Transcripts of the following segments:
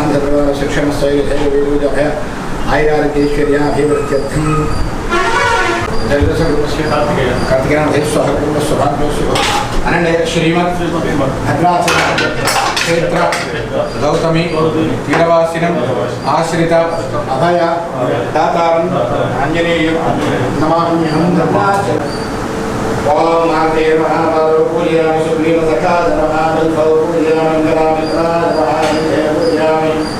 आनन्दशिक्षणस्थैर्यविरुजः आयुरारोग्यैश्वर्याभिवृत्यर्थं क्षेत्र गौतमी तीरवासिनम आश्रित अभय दातारं आञ्जनेयं नमाम्यहं धर्माचल ओम सखा नमः बलभौ पूजयामि गरामि County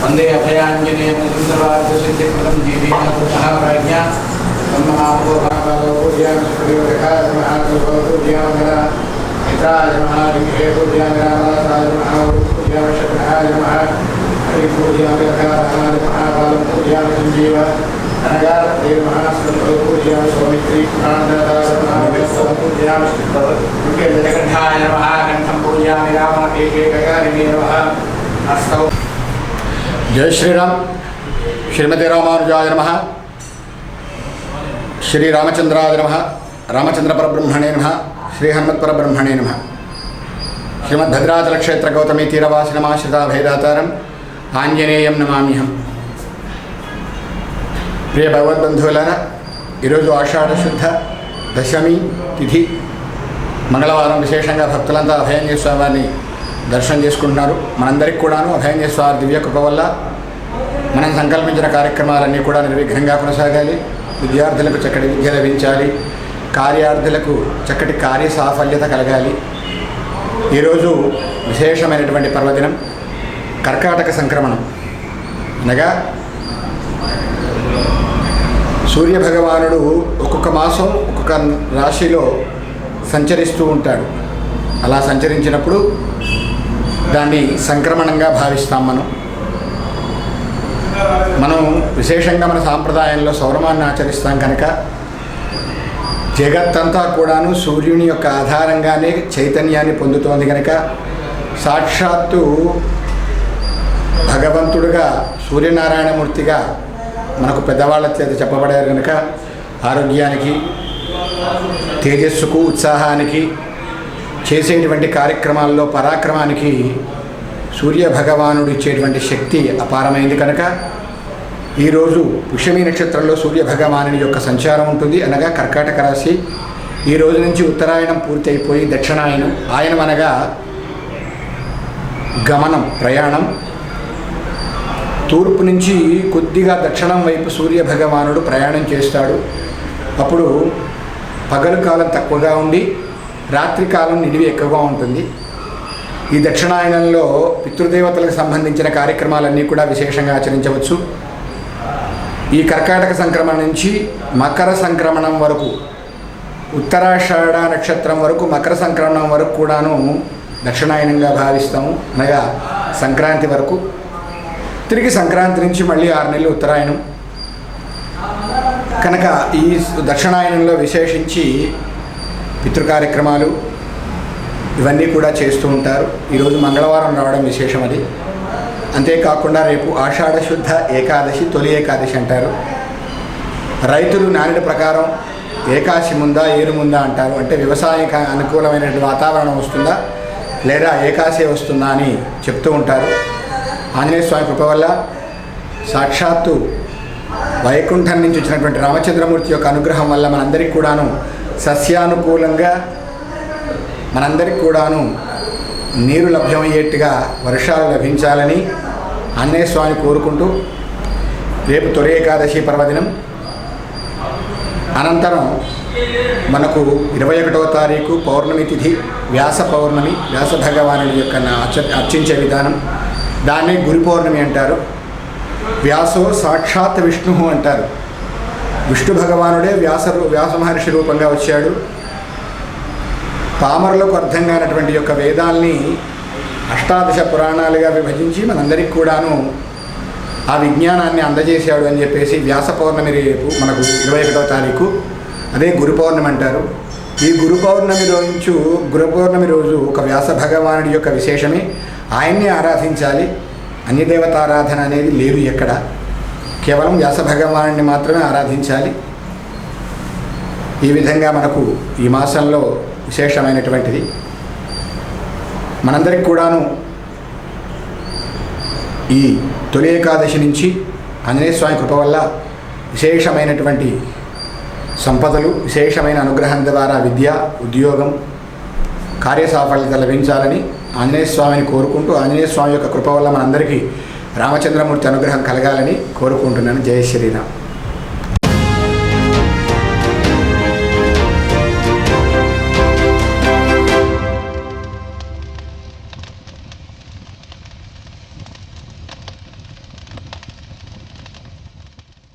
वन्दे अभयाञ्जनेयं सुन्दरवाद्यसिद्धिप्रदं जीवेन पुनः प्राज्ञा ब्रह्ममापो भागवतो पूजयामि सुखदेवदखाय नमः कल्पवतो पूजयामि मित्राय नमः विघ्ने पूजयामि रामासाय नमः पूजयामि शक्रहाय जय श्री राम श्रीमती रामानुजाय नमः। श्री रामचंद्राय नमः, रामचंद्र परब्रह्मणे नमः, श्री हनुमत परब्रह्मणे नमः। श्रीमद्भद्राचलक्षेत्र गौतमी तीरवासी नमाश्रिता भैदातारम आंजनेयम हम ప్రియ భగవద్బంధువులారా ఈరోజు ఆషాఢశుద్ధ దశమి తిథి. మంగళవారం విశేషంగా భక్తులంతా అభయంజీ స్వామిని దర్శనం చేసుకుంటున్నారు. మనందరికి కూడాను అభయంజీ స్వామి దివ్య కృప వల్ల మనం సంకల్పించిన కార్యక్రమాలన్నీ కూడా నిర్విఘ్నంగా కొనసాగాలి. విద్యార్థులకు చక్కటి విద్య లభించాలి. కార్యార్థులకు చక్కటి కార్య సాఫల్యత కలగాలి. ఈరోజు విశేషమైనటువంటి పర్వదినం కర్కాటక సంక్రమణం. అనగా సూర్య భగవానుడు ఒక్కొక్క మాసం ఒక్కొక్క రాశిలో సంచరిస్తూ ఉంటాడు. అలా సంచరించినప్పుడు దాన్ని సంక్రమణంగా భావిస్తాం మనం. మనం విశేషంగా మన సాంప్రదాయంలో సౌరమాన్ని ఆచరిస్తాం కనుక జగత్తంతా కూడాను సూర్యుని యొక్క ఆధారంగానే చైతన్యాన్ని పొందుతోంది కనుక సాక్షాత్తు భగవంతుడుగా సూర్యనారాయణమూర్తిగా మనకు పెద్దవాళ్ళ చేత చెప్పబడారు కనుక ఆరోగ్యానికి తేజస్సుకు ఉత్సాహానికి చేసేటువంటి కార్యక్రమాల్లో పరాక్రమానికి సూర్య భగవానుడు ఇచ్చేటువంటి శక్తి అపారమైంది కనుక ఈరోజు పుష్యమి నక్షత్రంలో సూర్య భగవానుని యొక్క సంచారం ఉంటుంది. అనగా కర్కాటక రాశి. ఈ రోజు నుంచి ఉత్తరాయణం పూర్తయిపోయి దక్షిణాయనం. ఆయనం అనగా గమనం ప్రయాణం. తూర్పు నుంచి కొద్దిగా దక్షిణం వైపు సూర్య భగవానుడు ప్రయాణం చేస్తాడు. అప్పుడు పగలు కాలం తక్కువగా ఉండి రాత్రికాలం నిడివి ఎక్కువగా ఉంటుంది. ఈ దక్షిణాయనంలో పితృదేవతలకు సంబంధించిన కార్యక్రమాలన్నీ కూడా విశేషంగా ఆచరించవచ్చు. ఈ కర్కాటక సంక్రమణ నుంచి మకర సంక్రమణం వరకు ఉత్తరాషాఢ నక్షత్రం వరకు మకర సంక్రమణం వరకు కూడాను దక్షిణాయనంగా భావిస్తాము. అనగా సంక్రాంతి వరకు. తిరిగి సంక్రాంతి నుంచి మళ్ళీ ఆరు నెలలు ఉత్తరాయణం. కనుక ఈ దక్షిణాయనంలో విశేషించి పితృ కార్యక్రమాలు ఇవన్నీ కూడా చేస్తూ ఉంటారు. ఈరోజు మంగళవారం రావడం విశేషం అది. అంతేకాకుండా రేపు ఆషాఢ శుద్ధ ఏకాదశి తొలి ఏకాదశి అంటారు. రైతులు నాణ్యత ప్రకారం ఏకాశి ముందా ఏరు ముందా అంటారు. అంటే వ్యవసాయక అనుకూలమైనటువంటి వాతావరణం వస్తుందా లేదా ఏకాశి వస్తుందా అని చెప్తూ ఉంటారు. ఆంజనేయ స్వామి కృప వల్ల సాక్షాత్తు వైకుంఠం నుంచి వచ్చినటువంటి రామచంద్రమూర్తి యొక్క అనుగ్రహం వల్ల మనందరికీ కూడాను సస్యానుకూలంగా మనందరికి కూడాను నీరు లభ్యమయ్యేట్టుగా వర్షాలు లభించాలని ఆంజనేయ స్వామి కోరుకుంటూ రేపు తొలి ఏకాదశి పర్వదినం అనంతరం మనకు ఇరవై ఒకటవ తారీఖు పౌర్ణమి తిథి వ్యాస పౌర్ణమి వ్యాస భగవానుడి యొక్క అర్చ అర్చించే విధానం. దాన్ని గురు పౌర్ణమి అంటారు. వ్యాసో సాక్షాత్ విష్ణు అంటారు. విష్ణు భగవానుడే వ్యాస వ్యాస మహర్షి రూపంగా వచ్చాడు. పామరులకు అర్థం కానటువంటి యొక్క వేదాల్ని అష్టాదశ పురాణాలుగా విభజించి మనందరికీ కూడాను ఆ విజ్ఞానాన్ని అందజేశాడు అని చెప్పేసి వ్యాస పౌర్ణమి రేపు మనకు ఇరవై ఒకటవ తారీఖు అదే గురు పౌర్ణమి అంటారు. ఈ గురు పౌర్ణమి రోజు గురు పౌర్ణమి రోజు ఒక వ్యాస భగవానుడి యొక్క విశేషమే. ఆయన్ని ఆరాధించాలి. అన్యదేవతారాధన అనేది లేదు ఎక్కడ. కేవలం వ్యాస భగవాన్ని మాత్రమే ఆరాధించాలి. ఈ విధంగా మనకు ఈ మాసంలో విశేషమైనటువంటిది. మనందరికి కూడాను ఈ తొలి ఏకాదశి నుంచి ఆంజనేయ స్వామి కృప వల్ల విశేషమైనటువంటి సంపదలు విశేషమైన అనుగ్రహం ద్వారా విద్య ఉద్యోగం కార్యసాఫల్యత లభించాలని ఆంజనేయ స్వామిని కోరుకుంటూ ఆంజనేయ స్వామి యొక్క కృప వల్ల మనందరికీ రామచంద్రమూర్తి అనుగ్రహం కలగాలని కోరుకుంటున్నాను. జయ శ్రీరామ్.